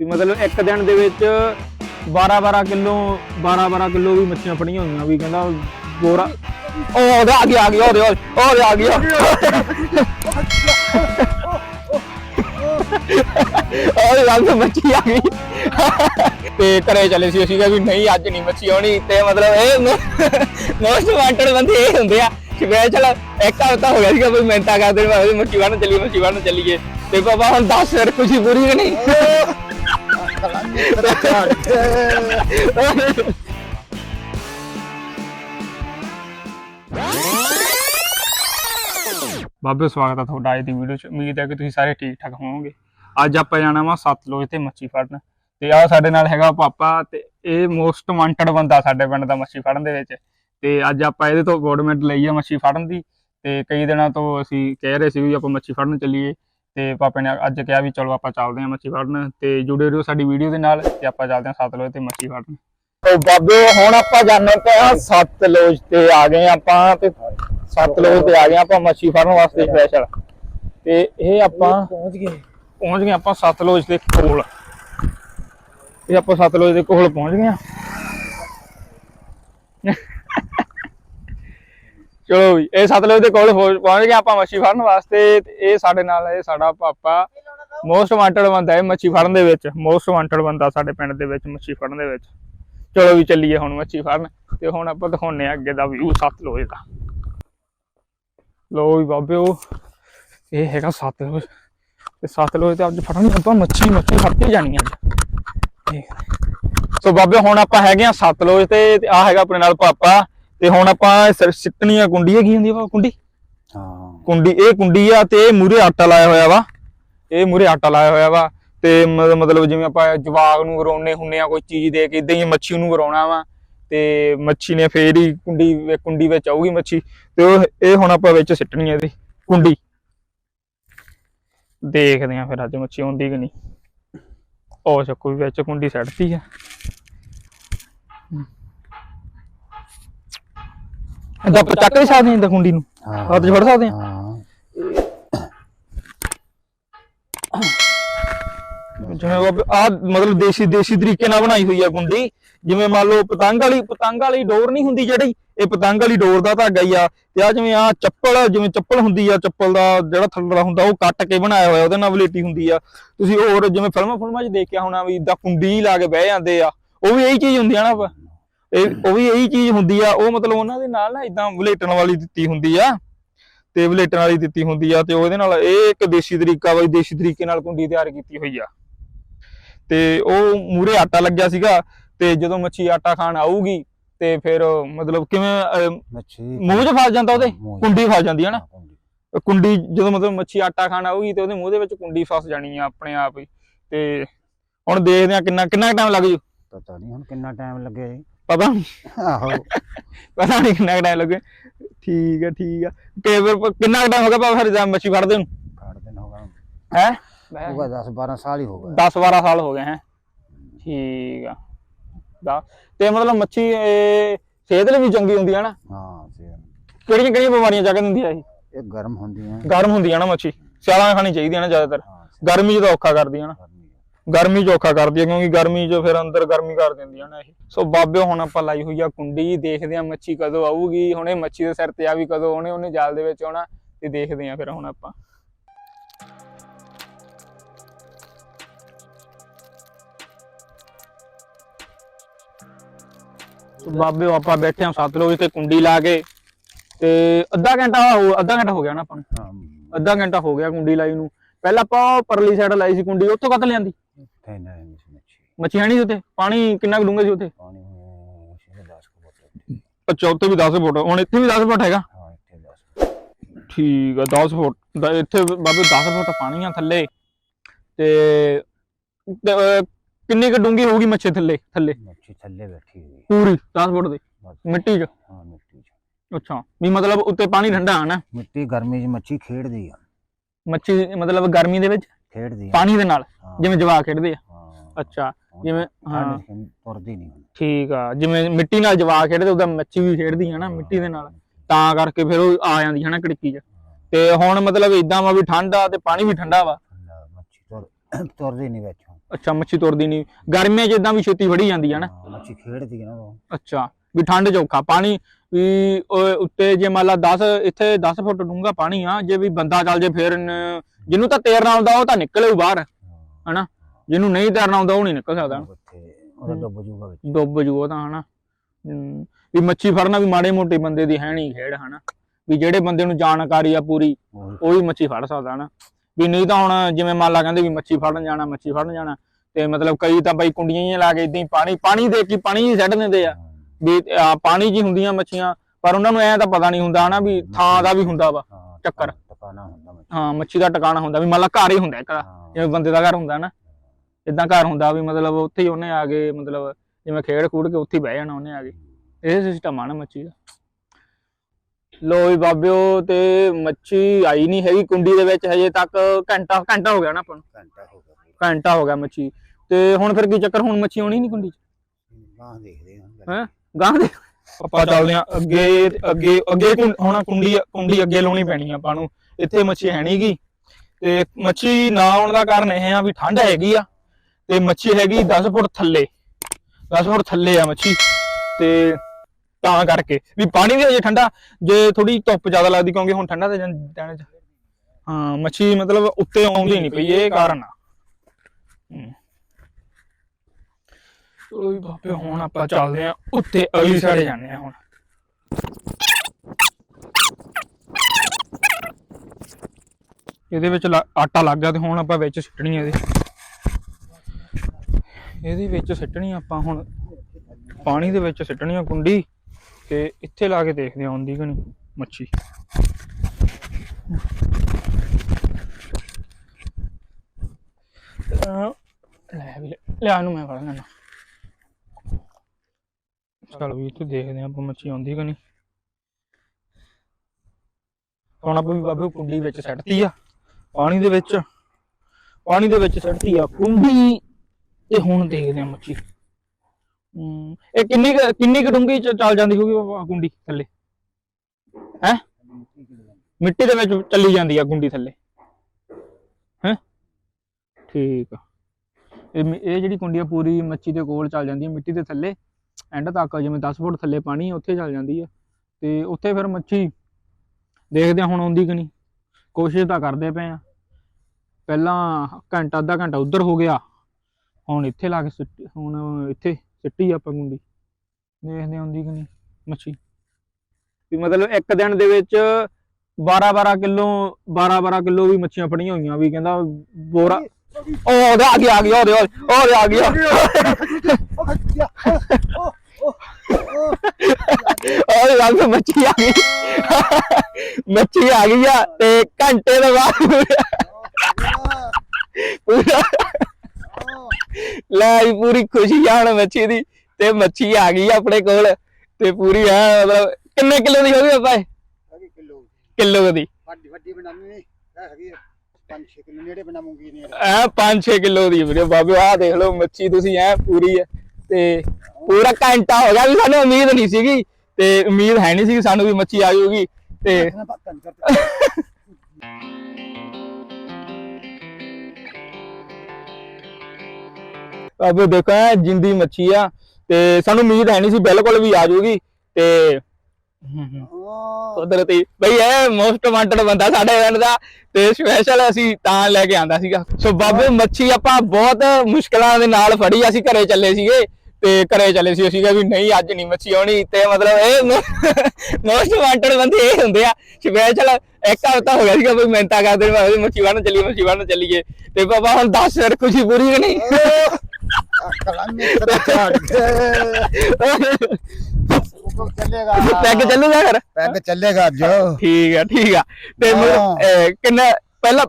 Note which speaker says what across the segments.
Speaker 1: ਵੀ ਮਤਲਬ ਇੱਕ ਦਿਨ ਦੇ ਵਿੱਚ 12 12 ਕਿਲੋ 12 12 ਕਿਲੋ ਵੀ ਮੱਛੀਆਂ ਫੜੀਆਂ ਹੋਈਆਂ ਵੀ ਕਹਿੰਦਾ ਗੋਰਾ। ਉਹ ਉਹਦੇ ਆ ਗਿਆ ਆ ਗਿਆ ਉਹਦੇ ਉਹਦੇ ਆ ਗਿਆ ਉਹਦੇ ਰੰਗ ਮੱਛੀ ਆ ਗਈ। ਤੇ ਘਰੇ ਚਲੇ ਸੀ, ਅਸੀਂ ਕਿਹਾ ਵੀ ਨਹੀਂ, ਅੱਜ ਨਹੀਂ ਮੱਛੀ ਆਉਣੀ। ਤੇ ਮਤਲਬ ਇਹ ਮੋਸਟ ਵਾਂਟਡ ਬੰਦੇ ਇਹ ਹੁੰਦੇ ਆ ਕਿ ਮੈਂ ਚਲ ਇੱਕ ਹਫ਼ਤਾ ਹੋ ਗਿਆ ਸੀਗਾ ਕੋਈ ਮਿਹਨਤਾਂ ਕਰਦੇ ਨੇ ਮੱਛੀ ਵੜਨ ਚੱਲੀਏ, ਮੱਛੀ ਵੜਨ ਚੱਲੀਏ। ਤੇ ਬਾਬਾ ਹੁਣ 10 ਫਿਰ, ਖੁਸ਼ੀ ਪੂਰੀ ਕਿ ਨਹੀਂ? ਬਾਬੇ, ਸਵਾਗਤ ਹੈ ਤੁਹਾਡਾ ਅੱਜ ਦੀ ਵੀਡੀਓ 'ਚ। ਉਮੀਦ ਹੈ ਕਿ ਤੁਸੀਂ ਸਾਰੇ ਠੀਕ ਠਾਕ ਹੋਵੋਗੇ। ਅੱਜ ਆਪਾਂ ਜਾਣਾ ਵਾ ਸਤਲੁਜ ਤੇ ਮੱਛੀ ਫੜਨ। ਤੇ ਆ ਸਾਡੇ ਨਾਲ ਹੈਗਾ ਪਾਪਾ ਤੇ ਇਹ ਮੋਸਟ ਵਾਂਟਡ ਬੰਦਾ ਸਾਡੇ ਪਿੰਡ ਦਾ ਮੱਛੀ ਫੜਨ ਦੇ ਵਿੱਚ। ਤੇ ਅੱਜ ਆਪਾਂ ਇਹਦੇ ਤੋਂ ਅਪਾਇੰਟਮੈਂਟ ਲਈ ਆ ਮੱਛੀ ਫੜਨ ਦੀ। ਤੇ ਕਈ ਦਿਨਾਂ ਤੋਂ ਅਸੀਂ ਕਹਿ ਰਹੇ ਸੀ ਵੀ ਆਪਾਂ ਮੱਛੀ ਫੜਨ ਚੱਲੀਏ। ਤੇ ਪਾਪੇ ਨੇ ਅੱਜ ਕਿਹਾ ਵੀ ਚਲੋ ਆਪਾਂ ਚੱਲਦੇ ਹਾਂ ਮੱਛੀ ਫੜਨ ਤੇ ਜੁੜੇ ਰਹੋ ਸਾਡੀ ਵੀਡੀਓ ਦੇ ਨਾਲ ਤੇ ਆਪਾਂ ਚੱਲਦੇ ਹਾਂ ਸਤਲੁਜ ਤੇ ਮੱਛੀ ਫੜਨ। ਤੇ ਬਾਬੇ ਹੁਣ ਆਪਾਂ ਜਾਣੇ ਪਿਆ ਸਤਲੁਜ ਤੇ ਆ ਗਏ ਆਪਾਂ ਤੇ ਸਤਲੁਜ ਤੇ ਆ ਗਏ ਆਪਾਂ ਮੱਛੀ ਫੜਨ ਵਾਸਤੇ ਸਪੈਸ਼ਲ ਤੇ ਇਹ ਆਪਾਂ
Speaker 2: ਪਹੁੰਚ ਗਏ।
Speaker 1: ਪਹੁੰਚ ਗਏ ਆਪਾਂ ਸਤਲੁਜ ਦੇ ਕੋਲ। ਇਹ ਆਪਾਂ ਸਤਲੁਜ ਦੇ ਕੋਲ ਪਹੁੰਚ ਗਏ ਆ ਚਲੋ ਵੀ, ਇਹ ਸਤਲੁਜ ਦੇ ਕੋਲ ਪਹੁੰਚ ਪਹੁੰਚ ਗਏ ਆਪਾਂ ਮੱਛੀ ਫੜਨ ਵਾਸਤੇ। ਤੇ ਇਹ ਸਾਡੇ ਨਾਲ ਇਹ ਸਾਡਾ ਪਾਪਾ। ਮੋਸਟ ਵਾਂਟਡ ਬੰਦਾ ਹੈ ਮੱਛੀ ਫੜਨ ਦੇ ਵਿੱਚ। ਮੋਸਟ ਵਾਂਟਡ ਬੰਦਾ ਸਾਡੇ ਪਿੰਡ ਦੇ ਵਿੱਚ ਮੱਛੀ ਫੜਨ ਦੇ ਵਿੱਚ। ਚਲੋ ਵੀ ਚੱਲੀਏ ਹੁਣ ਮੱਛੀ ਫੜਨ। ਤੇ ਹੁਣ ਆਪਾਂ ਦਿਖਾਉਣੇ ਆ ਅੱਗੇ ਦਾ ਵਿਊ ਸਤਲੁਜ ਦਾ। ਲੋ ਵੀ ਬਾਬਿਓ, ਇਹ ਹੈਗਾ ਸਤਲੁਜ। ਤੇ ਸਤਲੁਜ ਤੇ ਅੱਜ ਫੜਨ ਆਪਾਂ ਮੱਛੀ ਮੱਛੀ ਫੜ ਕੇ ਜਾਣੀ ਅੱਜ। ਸੋ ਬਾਬੇ ਹੁਣ ਆਪਾਂ ਹੈਗੇ ਆ ਸਤਲੁਜ ਤੇ ਆ ਹੈਗਾ ਆਪਣੇ ਨਾਲ ਪਾਪਾ। ਤੇ ਹੁਣ ਆਪਾਂ ਸਿੱਟਣੀ ਆ ਕੁੰਡੀ ਹੈਗੀ ਹੁੰਦੀ ਆ ਕੁੰਡੀ?
Speaker 2: ਹਾਂ।
Speaker 1: ਕੁੰਡੀ ਇਹ ਕੁੰਡੀ ਆ ਤੇ ਮੂਰੇ ਆਟਾ ਲਾਇਆ ਹੋਇਆ ਵਾ। ਇਹ ਮੂਰੇ ਆਟਾ ਲਾਇਆ ਹੋਇਆ ਵਾ ਤੇ ਮਤਲਬ ਜਿਵੇਂ ਆਪਾਂ ਜਵਾਗ ਨੂੰ ਵਰਾਉਣੇ ਹੁੰਨੇ ਆ ਕੋਈ ਚੀਜ਼ ਦੇ ਕੇ ਇਦਾਂ ਹੀ ਮੱਛੀ ਨੂੰ ਵਰਾਉਣਾ ਵਾ ਤੇ ਮੱਛੀ ਨੇ ਫੇਰ ਹੀ ਕੁੰਡੀ ਕੁੰਡੀ ਵਿੱਚ ਆਊਗੀ ਮੱਛੀ ਤੇ ਉਹ ਇਹ ਹੁਣ ਆਪਾਂ ਵਿੱਚ ਸਿੱਟਣੀ ਆ ਇਹਦੀ ਕੁੰਡੀ। ਦੇਖਦੇ ਆ ਫਿਰ ਅੱਜ ਮੱਛੀ ਆਉਂਦੀ ਕਿ ਨਹੀਂ। ਉਹ ਚੱਕੂ ਵਿੱਚ ਕੁੰਡੀ ਸੱਟਤੀ ਆ। ਆਪਾਂ ਚੱਕ ਵੀ ਸਕਦੇ ਇਹਦਾ ਕੁੰਡੀ ਨੂੰ। ਹੱਥ 'ਚ ਫੜ ਸਕਦੇ ਹਾਂ।
Speaker 2: ਹਾਂ
Speaker 1: ਜਿਵੇਂ ਆ ਮਤਲਬ ਦੇਸੀ ਦੇਸੀ ਤਰੀਕੇ ਨਾਲ ਬਣਾਈ ਹੋਈ ਆ ਗੁੰਡੀ ਜਿਵੇਂ ਮੰਨ ਲਓ ਪਤੰਗ ਵਾਲੀ ਪਤੰਗ ਵਾਲੀ ਡੋਰ ਨਹੀਂ ਹੁੰਦੀ ਜਿਹੜੀ ਇਹ ਪਤੰਗ ਵਾਲੀ ਡੋਰ ਦਾ ਧਾਗਾ ਹੀ ਆ। ਤੇ ਆ ਜਿਵੇਂ ਆ ਚੱਪਲ ਜਿਵੇਂ ਚੱਪਲ ਹੁੰਦੀ ਆ ਚੱਪਲ ਦਾ ਜਿਹੜਾ ਥੱਲੜਾ ਹੁੰਦਾ ਉਹ ਕੱਟ ਕੇ ਬਣਾਇਆ ਹੋਇਆ ਉਹਦੇ ਨਾਲ ਵਲੇਟੀ ਹੁੰਦੀ ਆ। ਤੁਸੀਂ ਹੋਰ ਜਿਵੇਂ ਫਿਲਮਾਂ ਫਿਲਮਾਂ 'ਚ ਦੇਖਿਆ ਹੋਣਾ ਵੀ ਇਦਾਂ ਕੁੰਡੀ ਲਾ ਕੇ ਬਹਿ ਜਾਂਦੇ ਆ। ਉਹ ਵੀ ਇਹੀ ਚੀਜ਼ ਹੁੰਦੀ ਆ ਨਾ ਇਹ ਉਹ ਵੀ ਇਹੀ ਚੀਜ਼ ਹੁੰਦੀ ਆ ਉਹ ਮਤਲਬ ਉਹਨਾਂ ਦੇ ਨਾਲ ਨਾ ਇਦਾਂ ਵਲੇਟਣ ਵਾਲੀ ਦਿੱਤੀ ਹੁੰਦੀ ਆ ਤੇ ਵਲੇਟਣ ਵਾਲੀ ਦਿੱਤੀ ਹੁੰਦੀ ਆ ਤੇ ਉਹਦੇ ਨਾਲ ਇਹ ਇੱਕ ਦੇਸੀ ਤਰੀਕਾ ਵਾ ਦੇਸੀ ਤਰੀਕੇ ਨਾਲ ਕੁੰਡੀ ਤਿਆਰ ਕੀਤੀ ਹੋਈ ਆ। ਤੇ ਉਹ ਮੂਰੇ ਆਟਾ ਲੱਗਿਆ ਸੀਗਾ ਤੇ ਜਦੋਂ ਮੱਛੀ ਆਟਾ ਖਾਣ ਆਊਗੀ ਤੇ ਫਿਰ ਮਤਲਬ ਕਿਵੇਂ
Speaker 2: ਮੱਛੀ
Speaker 1: ਮੂੰਹ 'ਚ ਫਸ ਜਾਂਦਾ ਉਹਦੇ। ਕੁੰਡੀ ਫਸ ਜਾਂਦੀ ਹੈ ਨਾ।
Speaker 2: ਕੁੰਡੀ।
Speaker 1: ਜਦੋਂ ਮਤਲਬ ਮੱਛੀ ਆਟਾ ਖਾਣ ਆਊਗੀ ਤੇ ਉਹਦੇ ਮੂੰਹ ਦੇ ਵਿੱਚ ਕੁੰਡੀ ਫਸ ਜਾਣੀ ਆ ਆਪਣੇ ਆਪ ਹੀ। ਤੇ ਹੁਣ ਦੇਖਦੇ ਆ ਕਿੰਨਾ ਕਿੰਨਾ ਟਾਈਮ ਲੱਗ ਜੂ?
Speaker 2: ਪਤਾ ਨਹੀਂ ਹੁਣ ਕਿੰਨਾ ਟਾਈਮ ਲੱਗਿਆ ਜੀ।
Speaker 1: ਪਤਾ
Speaker 2: ਆਹੋ।
Speaker 1: ਪਤਾ ਨਹੀਂ ਕਿੰਨਾ ਟਾਈਮ ਲੱਗੇ। ਠੀਕ ਆ ਠੀਕ ਆ। ਤੇ ਫਿਰ ਪ- ਕਿੰਨਾ ਟਾਈਮ ਹੋ ਗਿਆ ਪਾਪਾ ਫਿਰ ਜਾਂ ਮੱਛੀ ਫੜਦੇ ਨੂੰ?
Speaker 2: ਕਾੜ ਦਿਨ ਹੋ?
Speaker 1: ਹੈ
Speaker 2: ਹੋਗਾ 10 12 ਸਾਲ ਹੀ ਹੋ ਗਏ।
Speaker 1: 10 12 ਸਾਲ ਹੋ ਗਏ ਹੈ? ਠੀਕ ਆ। ਦਾ। ਤੇ ਮਤਲਬ ਮੱਛੀ ਇਹ ਸਿਹਤ ਲਈ ਵੀ ਚੰਗੀ ਹੁੰਦੀ ਹੈ ਨਾ?
Speaker 2: ਹਾਂ
Speaker 1: ਕਿਹੜੀਆਂ ਕਿਹੜੀਆਂ ਬਿਮਾਰੀਆਂ ਚੱਕ ਦਿੰਦੀ ਆ ਇਹ?
Speaker 2: ਇਹ ਗਰਮ ਹੁੰਦੀਆਂ।
Speaker 1: ਗਰਮ ਹੁੰਦੀ ਆ ਨਾ ਮੱਛੀ। ਸਿਆਲਾਂ ਖਾਣੀ ਚਾਹੀਦੀ ਆ ਨਾ ਜ਼ਿਆਦਾਤਰ।
Speaker 2: ਹਾਂ
Speaker 1: ਗਰਮੀ ਤਾਂ ਔਖਾ ਕਰਦੀ ਆ ਨਾ
Speaker 2: ਗਰਮੀ ਹੈ।
Speaker 1: ਗਰਮੀ 'ਚ ਔਖਾ ਕਰਦੀ ਆ ਕਿਉਂਕਿ ਗਰਮੀ 'ਚ ਫਿਰ ਅੰਦਰ ਗਰਮੀ ਕਰ ਦਿੰਦੀ ਆ ਨਾ ਇਹ। ਸੋ ਬਾਬਿਓ ਹੁਣ ਆਪਾਂ ਲਾਈ ਹੋਈ ਆ ਕੁੰਡੀ ਦੇਖਦੇ ਆ ਮੱਛੀ ਕਦੋਂ ਆਊਗੀ। ਹੁਣ ਇਹ ਮੱਛੀ ਦੇ ਸਿਰ ਤੇ ਆ ਵੀ ਕਦੋਂ ਆਉਣੇ ਉਹਨੇ ਜਾਲ ਦੇ ਵਿੱਚ ਆਉਣਾ ਤੇ ਦੇਖਦੇ ਆ ਫਿਰ ਹੁਣ ਆਪਾਂ। ਸੋ ਬਾਬਿਓ ਆਪਾਂ ਬੈਠੇ ਆ ਸਤਲੁਜ ਤੇ ਕੁੰਡੀ ਲਾ ਕੇ ਤੇ ਅੱਧਾ ਘੰਟਾ ਹੋ ਅੱਧਾ ਘੰਟਾ ਹੋ ਗਿਆ ਨਾ ਆਪਾਂ ਨੂੰ।
Speaker 2: ਹਾਂ।
Speaker 1: ਅੱਧਾ ਘੰਟਾ ਹੋ ਗਿਆ ਕੁੰਡੀ ਲਾਈ ਨੂੰ। ਪਹਿਲਾਂ ਆਪਾਂ ਪਰਲੀ ਸਾਈਡ ਲਾਈ ਸੀ ਕੁੰਡੀ ਉੱਥੋਂ ਕੱਤ ਲਿਆਂਦੀ?
Speaker 2: ਤੇ ਨਾ ਮੱਛੀ।
Speaker 1: ਮੱਛੀ ਹੈ ਨਹੀਂ ਉੱਥੇ? ਪਾਣੀ ਕਿੰਨਾ ਕੁ ਡੂੰਘਾ ਸੀ ਉੱਥੇ?
Speaker 2: ਪਾਣੀ ਸ਼ੇਰ 10 ਕੁ ਬੋਤਲ
Speaker 1: ਅੱਛਾ ਉੱਥੇ ਵੀ 10 ਫੁੱਟ ਹੁਣ ਇੱਥੇ ਵੀ 10 ਫੁੱਟ ਹੈਗਾ?
Speaker 2: ਹਾਂ ਇੱਥੇ 10
Speaker 1: ਠੀਕ ਆ 10 ਫੁੱਟ। ਦਾ ਇੱਥੇ ਬਾਬੇ 10 ਫੁੱਟ ਪਾਣੀ ਆ ਥੱਲੇ। ਤੇ ਤੇ, ਅਹ, ਕਿੰਨੀ ਕੁ ਡੂੰਗੀ ਹੋਊਗੀ ਮੱਛੀ ਥੱਲੇ ਥੱਲੇ?
Speaker 2: ਮੱਛੀ ਥੱਲੇ ਬੈਠੀ ਹੋਈ ਹੈ।
Speaker 1: ਪੂਰੀ 10 ਫੁੱਟ ਦੀ?
Speaker 2: ਬਸ।
Speaker 1: ਮਿੱਟੀ 'ਚ?
Speaker 2: ਹਾਂ ਮਿੱਟੀ 'ਚ।
Speaker 1: ਅੱਛਾ ਵੀ ਮਤਲਬ ਉੱਤੇ ਪਾਣੀ ਠੰਡਾ ਆ ਨਾ?
Speaker 2: ਮਿੱਟੀ ਗਰਮੀ 'ਚ ਮੱਛੀ ਖੇਡਦੀ ਆ।
Speaker 1: ਮੱਛੀ ਮਤਲਬ ਗਰਮੀ ਦੇ ਵਿੱਚ?
Speaker 2: ਖੇਡਦੀ ਆ।
Speaker 1: ਪਾਣੀ ਦੇ ਨਾਲ
Speaker 2: ਹਾਂ,
Speaker 1: ਜਿਵੇਂ ਜਵਾ ਖੇਡਦੇ ਆ।
Speaker 2: ਹਾਂ।
Speaker 1: ਅੱਛਾ
Speaker 2: ਹੁਣ
Speaker 1: ਜਿਵੇਂ ਹਾਂ।
Speaker 2: ਠੰਡ 'ਚ ਹੁਣ ਤੁਰਦੀ ਨਹੀਂ ਹੁਣ।
Speaker 1: ਠੀਕ ਆ ਜਿਵੇਂ ਮਿੱਟੀ ਨਾਲ ਜਵਾ ਖੇਡਦੇ ਉਹਦਾ ਮੱਛੀ ਵੀ ਖੇਡਦੀ ਹੈ ਨਾ ਮਿੱਟੀ ਦੇ ਨਾਲ। ਤਾਂ ਕਰਕੇ ਫਿਰ ਉਹ ਆ ਜਾਂਦੀ ਹੈ ਨਾ ਕੜਕੀ 'ਚ। ਤੇ ਹੁਣ ਮਤਲਬ ਇਦਾਂ ਵਾ ਵੀ ਠੰਡ ਆ ਤੇ ਪਾਣੀ ਵੀ ਠੰਡਾ ਵਾ।
Speaker 2: ਠੰਡਾ ਮੱਛੀ ਤੁਰ ਤੁਰਦੀ ਨਹੀਂ ਵਿੱਚ ਹੁਣ।
Speaker 1: ਅੱਛਾ ਮੱਛੀ ਤੁਰਦੀ ਨਹੀਂ। ਗਰਮੀਆਂ 'ਚ ਇਦਾਂ ਵੀ ਛੇਤੀ ਫੜੀ ਜਾਂਦੀ ਹੈ ਨਾ।
Speaker 2: ਹਾਂ, ਮੱਛੀ ਖੇਡਦੀ ਹੈ ਨਾ ਉਹ।
Speaker 1: ਅੱਛਾ। ਵੀ ਠੰਡ ਔਖਾ ਪਾਣੀ ਵੀ ਉੱਤੇ ਜੇ ਮੰਨ ਲਾ 10 ਇੱਥੇ 10 ਫੁੱਟ ਡੂੰਘਾ ਪਾਣੀ ਆ ਜੇ ਵੀ ਬੰਦਾ ਚੱਲ ਜੇ ਫੇਰ ਜਿਹਨੂੰ ਤਾਂ ਤੈਰਨਾ ਆਉਂਦਾ ਉਹ ਤਾਂ ਨਿਕਲੇ ਬਾਹਰ ਹਨਾ? ਜਿਹਨੂੰ ਨਹੀਂ ਤੈਰਨਾ ਆਉਂਦਾ ਉਹ ਨਹੀਂ ਨਿਕਲ ਸਕਦਾ
Speaker 2: ਉਹਦਾ ਡੁੱਬ ਜੂਗਾ ਵਿੱਚ।
Speaker 1: ਡੁੱਬ ਜੂ ਉਹ ਤਾਂ ਹਨਾ? ਵੀ ਮੱਛੀ ਫੜਨਾ ਵੀ ਮਾੜੇ ਮੋਟੇ ਬੰਦੇ ਦੀ ਹੈ ਨਹੀਂ ਖੇਡ ਹਨਾ? ਵੀ ਜਿਹੜੇ ਬੰਦੇ ਨੂੰ ਜਾਣਕਾਰੀ ਆ ਪੂਰੀ
Speaker 2: ਉਹ
Speaker 1: ਉਹ ਵੀ ਮੱਛੀ ਫੜ ਸਕਦਾ ਹਨਾ? ਵੀ ਨਹੀਂ ਤਾਂ ਹੁਣ ਜਿਵੇਂ ਮੰਨ ਲਾ ਕਹਿੰਦੇ ਵੀ ਮੱਛੀ ਫੜਨ ਜਾਣਾ ਮੱਛੀ ਫੜਨ ਜਾਣਾ ਤੇ ਮਤਲਬ ਕਈ ਤਾਂ ਬਾਈ ਕੁੰਡੀਆਂ ਹੀ ਲਾ ਕੇ ਇਦਾਂ ਹੀ ਪਾਣੀ ਪਾਣੀ ਦੇ ਕੇ ਪਾਣੀ ਹੀ ਸੱਟ ਦਿੰਦੇ ਆ। ਵੀ ਆਹ ਪਾਣੀ 'ਚ ਹੀ ਹੁੰਦੀਆਂ ਮੱਛੀਆਂ ਪਰ ਉਹਨਾਂ ਨੂੰ ਐ ਤਾਂ ਪਤਾ ਨਹੀਂ ਹੁੰਦਾ ਹਨਾ ਵੀ ਥਾਂ ਦਾ ਵੀ ਹੁੰਦਾ ਵਾ
Speaker 2: ਹਾਂ,
Speaker 1: ਚੱਕਰ।
Speaker 2: ਟਿਕਾਣਾ ਹੁੰਦਾ ਮੱਛੀ।
Speaker 1: ਹਾਂ ਮੱਛੀ ਦਾ ਟਿਕਾਣਾ ਹੁੰਦਾ ਵੀ ਮੰਨ ਲਾ ਘਰ ਹੀ ਹੁੰਦਾ ਇੱਕ
Speaker 2: ਹਾਂ,
Speaker 1: ਜਿਵੇਂ ਬੰਦੇ ਦਾ ਘਰ ਹੁੰਦਾ ਨਾ ਇਦਾਂ ਘਰ ਹੁੰਦਾ ਵੀ ਮਤਲਬ ਉੱਥੇ ਹੀ ਉਹਨੇ ਆ ਕੇ ਮਤਲਬ ਜਿਵੇਂ ਖੇਡ ਖੂਡ ਕੇ ਉੱਥੇ ਹੀ ਬਹਿ ਜਾਣਾ ਉਹਨੇ ਆ ਕੇ। ਇਹ ਸਿਸਟਮ ਆ ਨਾ ਮੱਛੀ ਦਾ। ਲੋ ਵੀ ਬਾਬਿਓ ਤੇ ਮੱਛੀ ਆਈ ਨਹੀਂ ਹੈਗੀ ਕੁੰਡੀ ਦੇ ਵਿੱਚ ਹਜੇ ਤੱਕ ਘੰਟਾ ਘੰਟਾ ਹੋ ਗਿਆ ਨਾ ਆਪਾਂ ਨੂੰ।
Speaker 2: ਘੰਟਾ ਹੋ ਗਿਆ ਪੂਰਾ।
Speaker 1: ਘੰਟਾ ਹੋ ਗਿਆ ਮੱਛੀ। ਤੇ ਹੁਣ ਫਿਰ ਕੀ ਚੱਕਰ ਹੁਣ ਮੱਛੀ ਆਉਣੀ ਨਹੀਂ ਕੁੰਡੀ 'ਚ?
Speaker 2: ਗਾਂ ਦੇਖਦੇ ਹਾਂ।
Speaker 1: ਹੈਂ? ਗਾਂ ਦੇ। ਆਪਾਂ ਚੱਲਦੇ ਆ ਅੱਗੇ ਅੱਗੇ ਅੱਗੇ ਕੁੰ- ਹੁਣ ਕੁੰਡੀ ਕੁੰਡੀ ਅੱਗੇ ਲਾਉਣੀ ਪੈਣੀ ਆ ਆਪਾਂ ਨੂੰ। ਇੱਥੇ ਮੱਛੀ ਹੈ ਨਹੀਂਗੀ ਤੇ ਮੱਛੀ ਨਾ ਆਉਣ ਦਾ ਕਾਰਨ ਇਹ ਆ ਵੀ ਠੰਡ ਹੈਗੀ ਆ। ਤੇ ਮੱਛੀ ਹੈਗੀ 10 ਫੁੱਟ ਥੱਲੇ। 10 ਫੁੱਟ ਥੱਲੇ ਆ ਮੱਛੀ। ਤੇ ਤਾਂ ਕਰਕੇ। ਵੀ ਪਾਣੀ ਵੀ ਅਜੇ ਠੰਡਾ। ਜੇ ਥੋੜੀ ਧੁੱਪ ਜ਼ਿਆਦਾ ਲੱਗਦੀ ਕਿਉਂਕਿ ਹੁਣ ਠੰਡਾ ਤੇ ਦਿਨ ਚ। ਹਾਂ, ਮੱਛੀ ਮਤਲਬ ਉੱਤੇ ਆਉਂਦੀ ਨਹੀਂ ਪਈ, ਇਹ ਕਾਰਨ ਆ। ਹੂੰ। ਵੀ ਬਾਪੇ ਹੁਣ ਆਪਾਂ ਚੱਲਦੇ ਆ ਉੱਤੇ ਅਗਲੀ ਸਾਈਡ ਜਾਂਦੇ ਆ ਹੁਣ। ਇਹਦੇ ਵਿੱਚ ਆਟਾ ਲੱਗ ਗਿਆ ਤੇ ਹੁਣ ਆਪਾਂ ਵਿੱਚ ਸਿੱਟਣੀ ਇਹਦੇ। ਇਹਦੇ ਵਿੱਚ ਸਿੱਟਣੀ ਆਪਾਂ ਹੁਣ। ਪਾਣੀ ਦੇ ਵਿੱਚ ਸਿੱਟਣੀ ਆ ਕੁੰਡੀ ਤੇ ਇੱਥੇ ਲਾ ਕੇ ਦੇਖਦੇ ਆ ਆਉਂਦੀ ਕਿ ਨਹੀਂ ਮੱਛੀ। ਲੈ ਵੀ ਲੈ ਨੂੰ ਮੈਂ ਫੜ ਲੈਣਾ ਚਲ ਵੀ ਇੱਥੇ ਦੇਖਦੇ ਆਪਾਂ ਮੱਛੀ ਆਉਂਦੀ ਕਿ ਨਹੀਂ। ਹੁਣ ਆਪਾਂ ਵੀ ਬਾਬੇ ਕੁੰਡੀ ਵਿੱਚ ਸੱਟਤੀ ਆ, ਪਾਣੀ ਦੇ ਵਿੱਚ, ਪਾਣੀ ਦੇ ਵਿੱਚ ਸੱਟਤੀ ਆ ਕੁੰਡੀ ਤੇ ਹੁਣ ਦੇਖਦੇ ਆ ਮੱਛੀ। ਇਹ ਕਿੰਨੀ ਕੁ- ਕਿੰਨੀ ਕੁ ਡੂੰਘੀ ਚ ਚੱਲ ਜਾਂਦੀ ਹੋਊਗੀ ਕੁੰਡੀ ਥੱਲੇ? ਹੈ? ਮਿੱਟੀ ਦੇ ਵਿੱਚ ਚੱਲੀ ਜਾਂਦੀ ਆ ਕੁੰਡੀ ਥੱਲੇ। ਹੈ? ਠੀਕ ਆ। ਇਹ ਇਹ ਜਿਹੜੀ ਕੁੰਡੀ ਆ ਪੂਰੀ ਮੱਛੀ ਦੇ ਕੋਲ ਚੱਲ ਜਾਂਦੀ ਹੈ ਮਿੱਟੀ ਦੇ ਥੱਲੇ। ਐਂਡ ਤੱਕ ਜਿਵੇਂ 10 ਫੁੱਟ ਥੱਲੇ ਪਾਣੀ ਉੱਥੇ ਚੱਲ ਜਾਂਦੀ ਹੈ ਤੇ ਉੱਥੇ ਫਿਰ ਮੱਛੀ ਦੇਖਦੇ ਹੁਣ ਆਉਂਦੀ ਕਿ ਨਹੀਂ। ਕੋਸ਼ਿਸ਼ ਤਾਂ ਕਰਦੇ ਪਏ ਆ। ਪਹਿਲਾਂ ਘੰਟਾ, ਅੱਧਾ ਘੰਟਾ ਉੱਧਰ ਹੋ ਗਿਆ। ਹੁਣ ਇੱਥੇ ਲਾ ਕੇ ਸਿੱਟੀ, ਹੁਣ ਇੱਥੇ ਸਿੱਟੀ ਆਪਾਂ ਗੁੰਡੀ। ਦੇਖਦੇ ਆਉਂਦੀ ਕਿ ਨਹੀਂ ਮੱਛੀ। ਵੀ ਮਤਲਬ ਇੱਕ ਦਿਨ ਦੇ ਵਿੱਚ 12 12 ਕਿਲੋ 12 12 ਕਿਲੋ ਵੀ ਮੱਛੀਆਂ ਫੜੀਆਂ ਹੋਈਆਂ, ਵੀ ਕਹਿੰਦਾ ਬੋਰਾ ਉਹ ਆ ਗਿਆ ਆ ਗਿਆ ਉਹਦੇ ਉਹਦੇ ਆ ਗਿਆ ਉਹਦੇ ਤਾਂ ਮੱਛੀ ਆ ਗਈ। ਮੱਛੀ ਆ ਗਈ ਆ ਤੇ ਘੰਟੇ ਦੇ ਬਾਅਦ ਪੂਰਾ ਲੈ ਵੀ ਪੂਰੀ ਖੁਸ਼ੀ ਆ ਹੁਣ ਮੱਛੀ ਦੀ। ਤੇ ਮੱਛੀ ਆ ਗਈ ਆਪਣੇ ਕੋਲ ਤੇ ਪੂਰੀ ਆ ਮਤਲਬ ਕਿੰਨੇ ਕਿਲੋ ਦੀ ਹੋ ਗਈ ਆਪਾਂ
Speaker 2: ਕਿਲੋ
Speaker 1: ਕਿਲੋ ਦੀ।
Speaker 2: ਵੱਡੀ ਵੱਡੀ ਬਣਾਉਣੀ ਹੈਗੀ 5-6 ਕਿਲੋ ਨੇੜੇ ਬਣਾਵਾਂਗੀ ਨੇ
Speaker 1: ਐ 5-6 ਕਿਲੋ ਦੀ ਵੀਰੇ ਬਾਬੇ ਆਹ ਦੇਖ ਲਓ ਮੱਛੀ ਤੁਸੀਂ ਐ ਪੂਰੀ ਐ। ਤੇ ਪੂਰਾ ਘੰਟਾ ਹੋ ਗਿਆ ਵੀ ਸਾਨੂੰ ਉਮੀਦ ਨਹੀਂ ਸੀਗੀ। ਤੇ ਉਮੀਦ ਹੈ ਨਹੀਂ ਸੀ ਸਾਨੂੰ ਵੀ ਮੱਛੀ ਆ ਜਾਊਗੀ। ਤੇ ਬਾਬੇ ਦੇਖੋ ਜਿੰਦੀ ਮੱਛੀ ਆ। ਤੇ ਸਾਨੂੰ ਉਮੀਦ ਹੈ ਨਹੀਂ ਸੀ ਬਿਲਕੁਲ ਵੀ ਆ ਜਾਊਗੀ। ਤੇ ਕੁਦਰਤੀ ਬਈ ਇਹ ਮੋਸਟ ਵਾਂਟਡ ਬੰਦਾ ਸਾਡੇ ਪਿੰਡ ਦਾ ਤੇ ਸਪੈਸ਼ਲ ਅਸੀਂ ਤਾਂ ਲੈ ਕੇ ਆਂਦਾ ਸੀਗਾ। ਸੋ ਬਾਬੇ ਮੱਛੀ ਆਪਾਂ ਬਹੁਤ ਮੁਸ਼ਕਲਾਂ ਦੇ ਨਾਲ ਫੜੀ ਅਸੀਂ ਘਰੇ ਚੱਲੇ ਸੀਗੇ ਤੇ ਘਰੇ ਚੱਲੇ ਸੀ ਅਸੀਂ ਕਿਹਾ ਵੀ ਨਹੀਂ ਅੱਜ ਨਹੀਂ ਮੱਛੀ ਆਉਣੀ ਤੇ ਮਤਲਬ ਇਹ ਮੋਸਟ ਵਾਂਟਡ ਬੰਦੇ ਇਹ ਹੁੰਦੇ ਆ। ਸਪੈਸ਼ਲ ਇੱਕ ਹਫ਼ਤਾ ਹੋ ਗਿਆ ਸੀਗਾ ਵੀ ਮਿਹਨਤਾਂ ਕਰਦੇ ਮੈਂ ਮੱਛੀ ਵੜਨ ਚੱਲੀਏ ਮੱਛੀ ਵੜਨ ਚੱਲੀਏ ਤੇ ਬਾਬਾ ਹੁਣ 10 ਫਿਰ ਖੁਸ਼ੀ ਪੂਰੀ ਨਹੀਂ?
Speaker 2: ਕਲਾਮੇ ਤੇ ਚੜ ਚੱਲੇਗਾ।
Speaker 1: ਪੈਗ ਚੱਲੂਗਾ ਫਿਰ?
Speaker 2: ਪੈਗ ਚੱਲੇਗਾ ਜੋ
Speaker 1: ਠੀਕ ਆ ਠੀਕ ਆ। ਤੇ ਕਿੰਨਾ ਪਹਿਲਾਂ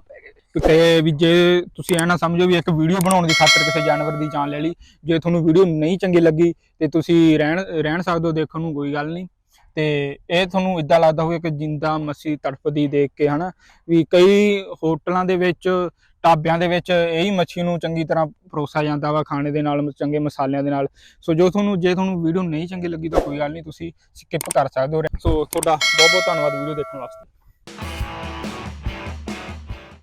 Speaker 1: ਤੇ ਵੀ ਜੇ ਤੁਸੀਂ ਐ ਨਾ ਸਮਝੋ ਵੀ ਇੱਕ ਵੀਡੀਓ ਬਣਾਉਣ ਦੀ ਖਾਤਰ ਕਿਸੇ ਜਾਨਵਰ ਦੀ ਜਾਨ ਲੈ ਲਈ ਜੇ ਤੁਹਾਨੂੰ ਵੀਡੀਓ ਨਹੀਂ ਚੰਗੀ ਲੱਗੀ ਤੇ ਤੁਸੀਂ ਰਹਿਣ ਰਹਿਣ ਸਕਦੇ ਹੋ ਦੇਖਣ ਨੂੰ ਕੋਈ ਗੱਲ ਨਹੀਂ। ਤੇ ਇਹ ਤੁਹਾਨੂੰ ਇਦਾਂ ਲੱਗਦਾ ਹੋਵੇ ਕਿ ਜਿੰਦਾ ਮੱਛੀ ਤੜਫਦੀ ਦੇਖ ਕੇ ਹਨਾ? ਵੀ ਕਈ ਹੋਟਲਾਂ ਦੇ ਵਿੱਚ ਢਾਬਿਆਂ ਦੇ ਵਿੱਚ ਇਹੀ ਮੱਛੀ ਨੂੰ ਚੰਗੀ ਤਰ੍ਹਾਂ ਪਰੋਸਿਆ ਜਾਂਦਾ ਵਾ ਖਾਣੇ ਦੇ ਨਾਲ, ਚੰਗੇ ਮਸਾਲਿਆਂ ਦੇ ਨਾਲ। ਸੋ ਜੋ ਤੁਹਾਨੂੰ, ਜੇ ਤੁਹਾਨੂੰ ਵੀਡੀਓ ਨਹੀਂ ਚੰਗੀ ਲੱਗੀ ਤਾਂ ਕੋਈ ਗੱਲ ਨਹੀਂ, ਤੁਸੀਂ ਸਕਿਪ ਕਰ ਸਕਦੇ ਹੋ। ਸੋ ਤੁਹਾਡਾ ਬਹੁਤ ਬਹੁਤ ਧੰਨਵਾਦ ਵੀਡੀਓ ਦੇਖਣ ਵਾਸਤੇ।